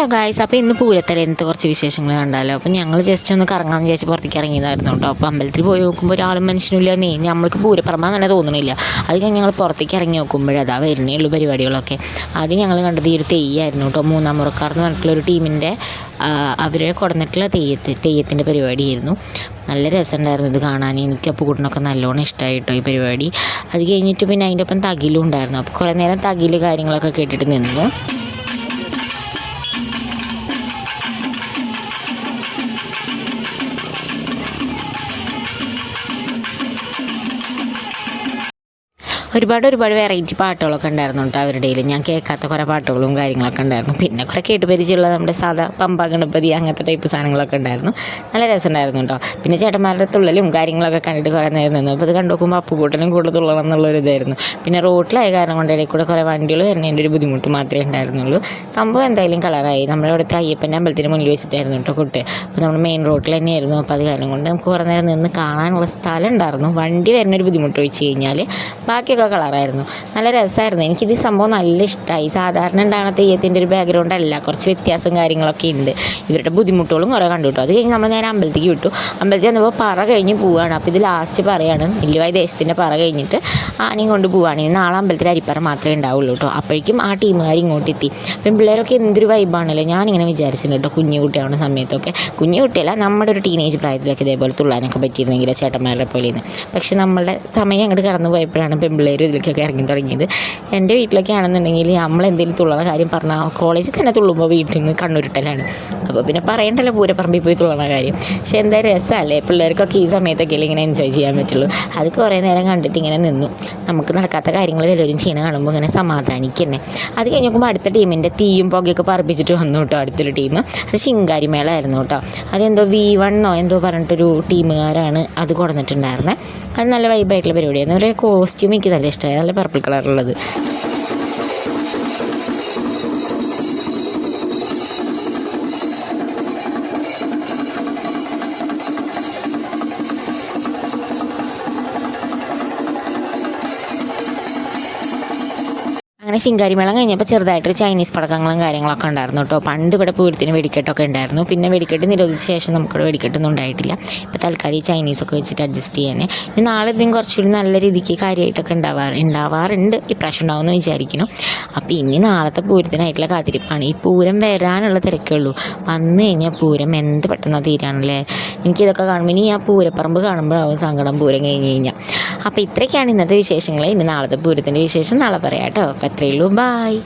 Hello guys അപ്പോൾ ഇന്ന് പൂരത്തലേന്നത്തെ കുറച്ച് വിശേഷങ്ങൾ കണ്ടാലോ? അപ്പോൾ ഞങ്ങൾ ജസ്റ്റ് ഒന്ന് കറങ്ങാമെന്ന് വിചാരിച്ച് പുറത്തേക്ക് ഇറങ്ങിയതായിരുന്നു കേട്ടോ അപ്പോൾ അമ്പലത്തിൽ പോയി നോക്കുമ്പോൾ ഒരാളും മനുഷ്യനില്ല നീ നമ്മൾക്ക് പൂരപ്പറമ്പ തന്നെ തോന്നണില്ല. അത് ഞങ്ങൾ പുറത്തേക്ക് ഇറങ്ങി നോക്കുമ്പോൾ അതാ വരുന്നേ ഉള്ളൂ പരിപാടികളൊക്കെ. ആദ്യം ഞങ്ങൾ കണ്ടത് ഈ ഒരു തെയ്യായിരുന്നു കേട്ടോ മൂന്നാം മുറക്കാർ എന്ന് പറഞ്ഞിട്ടുള്ള ഒരു ടീമിന്റെ അവരെ കൊടുന്നിട്ടുള്ള തെയ്യത്ത് തെയ്യത്തിന്റെ പരിപാടിയായിരുന്നു. നല്ല രസമുണ്ടായിരുന്നു ഇത് കാണാൻ. എനിക്ക് അപ്പോൾ കൂട്ടിനൊക്കെ നല്ലോണം ഇഷ്ടമായി കേട്ടോ ഈ പരിപാടി. അത് കഴിഞ്ഞിട്ട് പിന്നെ അതിന്റെ ഒപ്പം തകിലും ഉണ്ടായിരുന്നു. അപ്പോൾ കുറേ നേരം തകിൽ കാര്യങ്ങളൊക്കെ കേട്ടിട്ട് നിന്നു. ഒരുപാട് ഒരുപാട് വെറൈറ്റി പാട്ടുകളൊക്കെ ഉണ്ടായിരുന്നു കേട്ടോ അവരുടെ ഞാൻ കേൾക്കാത്ത കുറേ പാട്ടുകളും കാര്യങ്ങളൊക്കെ ഉണ്ടായിരുന്നു. പിന്നെ കുറേ കേട്ട് പരിചയമുള്ള നമ്മുടെ സാധാ പമ്പ ഗണപതി അങ്ങനത്തെ ടൈപ്പ് സാധനങ്ങളൊക്കെ ഉണ്ടായിരുന്നു. നല്ല രസമുണ്ടായിരുന്നു കേട്ടോ. പിന്നെ ചേട്ടന്മാരുടെ തുള്ളലും കാര്യങ്ങളൊക്കെ കണ്ടിട്ട് കുറേ നേരം നിന്നു. അപ്പോൾ അത് കണ്ടു നോക്കുമ്പോൾ അപ്പുകൂട്ടനും കൂടുതൽ തുള്ളണം എന്നുള്ളൊരു ഇതായിരുന്നു. പിന്നെ റോട്ടിലായ കാരണം കൊണ്ട് ഇടയിൽ കൂടെ കുറേ വണ്ടികൾ വരുന്നതിന്റെ ഒരു ബുദ്ധിമുട്ട് മാത്രമേ ഉണ്ടായിരുന്നുള്ളൂ. സംഭവം എന്തായാലും കളറായി. നമ്മുടെ അവിടുത്തെ അയ്യപ്പന്റെ അമ്പലത്തിന് മുന്നിൽ വെച്ചിട്ടായിരുന്നു കേട്ടോ കുട്ടി. അപ്പോൾ നമ്മൾ മെയിൻ റോട്ടിൽ തന്നെയായിരുന്നു. അപ്പോൾ അത് കാരണം കൊണ്ട് നമുക്ക് കുറേ നേരം നിന്ന് കാണാനുള്ള സ്ഥലം ഉണ്ടായിരുന്നു. വണ്ടി വരുന്നൊരു ബുദ്ധിമുട്ട് വെച്ച് കഴിഞ്ഞാൽ ബാക്കിയൊക്കെ കളറായിരുന്നു. നല്ല രസമായിരുന്നു എനിക്കിത് സംഭവം നല്ല ഇഷ്ടമായി സാധാരണ ഉണ്ടാകുന്ന തെയ്യത്തിന്റെ ഒരു ബാക്ക്ഗ്രൗണ്ട് അല്ല. കുറച്ച് വ്യത്യാസം കാര്യങ്ങളൊക്കെ ഉണ്ട്. ഇവരുടെ ബുദ്ധിമുട്ടുകളും കുറേ കണ്ടു അത് കഴിഞ്ഞ് നമ്മൾ നേരെ അമ്പലത്തേക്ക് വിട്ടു. അമ്പലത്തിൽ വന്നപ്പോൾ പറ കഴിഞ്ഞ് പോവുകയാണ് അപ്പോൾ ഇത് ലാസ്റ്റ് പറയാണ്. നെല്ലുവായി ദേശത്തിന്റെ പറ കഴിഞ്ഞിട്ട് ആനയും കൊണ്ട് പോവുകയാണ് ഇനി നാളെ അമ്പലത്തിൽ അരിപ്പറ മാത്രമേ ഉണ്ടാവുള്ളൂ കേട്ടോ അപ്പോഴേക്കും ആ ടീമുകാർ ഇങ്ങോട്ട് എത്തി. അപ്പം പിള്ളേരൊക്കെ എന്തൊരു വൈബാണല്ലോ ഞാനിങ്ങനെ വിചാരിച്ചിട്ടുണ്ട് കേട്ടോ കുഞ്ഞു കുട്ടിയാവുന്ന സമയത്തൊക്കെ. കുഞ്ഞു കുട്ടിയല്ല നമ്മുടെ ഒരു ടീനേജ് പ്രായത്തിലൊക്കെ ഇതേപോലെ തുള്ളാനൊക്കെ പറ്റിയിരുന്നെങ്കിലോ ചേട്ടന്മാരുടെ പോലെയെന്ന് പക്ഷെ നമ്മളുടെ സമയം അങ്ങോട്ട് കടന്നു പോയപ്പോഴാണ് പെൺപിള്ളേർ ഇതിലേക്കൊക്കെ ഇറങ്ങി തുടങ്ങിയത്. എന്റെ വീട്ടിലൊക്കെ ആണെന്നുണ്ടെങ്കിൽ നമ്മൾ എന്തെങ്കിലും തുള്ളണ കാര്യം പറഞ്ഞാൽ കോളേജിൽ തന്നെ തുള്ളുമ്പോൾ വീട്ടിൽ നിന്ന് കണ്ണുരുട്ടലാണ്. അപ്പോൾ പിന്നെ പറയണ്ടല്ലോ പൂരപ്പറമ്പിൽ പോയി തുള്ളണ കാര്യം. പക്ഷെ എന്താ രസമല്ലേ പിള്ളേർക്കൊക്കെ ഈ സമയത്തൊക്കെ ഇങ്ങനെ എൻജോയ് ചെയ്യാൻ പറ്റുള്ളൂ. അത് കുറേ നേരം കണ്ടിട്ട് ഇങ്ങനെ നിന്നു. നമുക്ക് നടക്കാത്ത കാര്യങ്ങൾ വല്ലവരും ചെയ്യണ കാണുമ്പോൾ ഇങ്ങനെ സമാധാനിക്കന്നെ. അത് കഴിഞ്ഞ് നോക്കുമ്പോൾ അടുത്ത ടീമിന്റെ തീയും പുകയൊക്കെ പറപ്പിച്ചിട്ട് വന്നു കേട്ടോ അടുത്തൊരു ടീം അത് ശിങ്കാരി മേളായിരുന്നു കേട്ടോ. അതെന്തോ വി വണ്ണോ എന്തോ പറഞ്ഞിട്ടൊരു ടീമുകാരാണ് അത് കൊടുത്തിട്ടുണ്ടായിരുന്നത് അത് നല്ല വൈബായിട്ടുള്ള പരിപാടിയായിരുന്നു. അവരുടെ കോസ്റ്റ്യൂം എനിക്ക് നല്ല ഇഷ്ടമായി നല്ല പർപ്പിൾ കളറുള്ളത് അങ്ങനെ ശിങ്കാരിമേളം കഴിഞ്ഞപ്പോൾ ചെറുതായിട്ടൊരു ചൈനീസ് പടക്കങ്ങളും കാര്യങ്ങളൊക്കെ ഉണ്ടായിരുന്നു കേട്ടോ. പണ്ട് ഇവിടെ പൂരത്തിന് വെടിക്കെട്ടൊക്കെ ഉണ്ടായിരുന്നു. പിന്നെ വെടിക്കെട്ട് നിരോധിച്ച ശേഷം നമുക്കിവിടെ വെടിക്കെട്ടൊന്നും ഉണ്ടായിട്ടില്ല. ഇപ്പോൾ തൽക്കാലം ഈ ചൈനീസൊക്കെ വെച്ചിട്ട് അഡ്ജസ്റ്റ് ചെയ്യാനേ. ഇനി നാളെ ഇതും കുറച്ചുകൂടി നല്ല രീതിക്ക് കാര്യമായിട്ടൊക്കെ ഉണ്ടാവാറ് ഉണ്ടാവാറുണ്ട്. ഇപ്രാവശ്യം ഉണ്ടാവുമെന്ന് വിചാരിക്കുന്നു. അപ്പോൾ ഇനി നാളത്തെ പൂരത്തിനായിട്ടുള്ള കാത്തിരിപ്പാണ്. ഈ പൂരം വരാനുള്ള തിരക്കേ ഉള്ളൂ. വന്നു കഴിഞ്ഞാൽ പൂരം എന്ത് പെട്ടെന്ന് തീരാണല്ലേ? എനിക്കിതൊക്കെ കാണുമ്പോൾ ഇനി ആ പൂരപ്പറമ്പ് കാണുമ്പോഴാവും സങ്കടം പൂരം കഴിഞ്ഞ് കഴിഞ്ഞാൽ അപ്പോൾ ഇത്രയൊക്കെയാണ് ഇന്നത്തെ വിശേഷങ്ങൾ ഇനി നാളത്തെ പൂരത്തിന്റെ വിശേഷം നാളെ പറയാം കേട്ടോ. അപ്പോൾ അത്രയേ ഉള്ളൂ. ബായ്